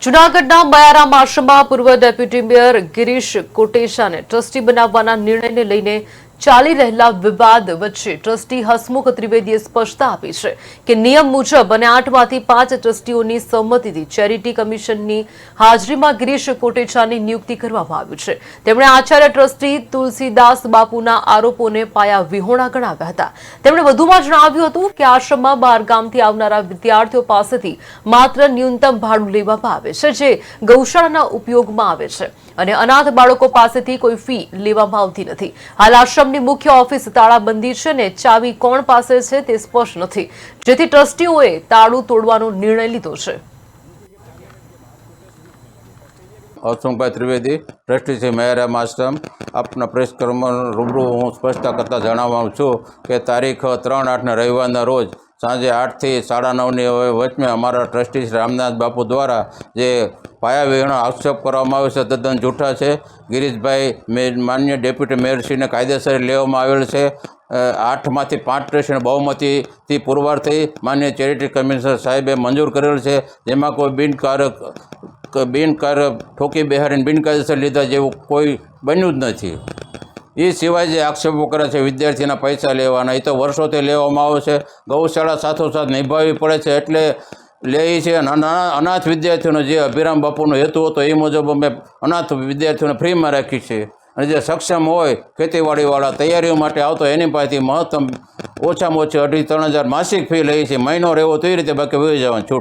જૂનાગઢના બયારામ આશ્રમમાં પૂર્વ ડેપ્યુટી મેયર ગિરીશ કોટેશાને ટ્રસ્ટી બનાવવાના નિર્ણયને લઈને ચાલી રહેલા વિવાદ વચ્ચે ટ્રસ્ટી હસમુખ ત્રિવેદીએ સ્પષ્ટતા આપી છે કે નિયમ મુજબ અને આઠમાંથી પાંચ ટ્રસ્ટીઓની સંમતિથી ચેરિટી કમિશનની હાજરીમાં ગિરીશ કોટેચાની નિયુક્તિ કરવામાં આવી છે. તેમણે આચાર્ય ટ્રસ્ટી તુલસીદાસ બાપુના આરોપોને પાયા વિહોણા ગણાવ્યા હતા. તેમણે વધુમાં જણાવ્યું હતું કે આશ્રમમાં બાર ગામથી આવનારા વિદ્યાર્થીઓ પાસેથી માત્ર ન્યૂનતમ ભાડું લેવામાં આવે છે, જે ગૌશાળાના ઉપયોગમાં આવે છે અને અનાથ બાળકો પાસેથી કોઈ ફી લેવામાં આવતી નથી. હાલ આશ્રમની મુખ્ય ઓફિસ તાળાબંધી છે ને ચાવી કોણ પાસે છે તે સ્પષ્ટ નથી. જેથી ટ્રસ્ટીઓએ તાળું તોડવાનો નિર્ણય લીધો છે. અવસુંભાઈ ત્રિવેદી, ટ્રસ્ટી શ્રી મેયરામ આશ્રમ. આપના પ્રેસ રૂબરૂ હું સ્પષ્ટતા કરતાં જણાવવાનું છું કે તારીખ ત્રણ આઠના રવિવારના રોજ સાંજે આઠથી સાડા નવની વચમે અમારા ટ્રસ્ટી શ્રી રામનાથ બાપુ દ્વારા જે પાયાવિહીણો આક્ષેપ કરવામાં આવ્યો છે, તદ્દન જૂઠા છે. ગિરીશભાઈ મે માન્ય ડેપ્યુટી મેયરશ્રીને કાયદેસર લેવામાં આવેલ છે. આઠમાંથી પાંચ ટ્રસ્ટીને બહુમતીથી પુરવાર થઈ માન્ય ચેરિટી કમિશનર સાહેબે મંજૂર કરેલ છે. જેમાં કોઈ બિનકારક બિનકાર ઠોકી બિહારીને બિનકાયદેસર લીધા જેવું કોઈ બન્યું જ નથી. એ સિવાય જે આક્ષેપો કરે છે વિદ્યાર્થીના પૈસા લેવાના એ તો વર્ષોથી લેવામાં આવે છે. ગૌશાળા સાથોસાથ નિભાવવી પડે છે એટલે લે છે. અને અના- અનાથ વિદ્યાર્થીઓનો જે અભિરામ બાપુનો હેતુ હતો એ મુજબ અમે અનાથ વિદ્યાર્થીઓને ફ્રીમાં રાખી છે. અને જે સક્ષમ હોય ખેતીવાડીવાળા, તૈયારીઓ માટે આવતો એની પાસેથી મહત્તમ ઓછામાં ઓછી અઢી, ત્રણ હજાર માસિક ફી લઈએ છીએ મહિનો રહેવો તો એ રીતે બાકી વહી જવાનું, છૂટ.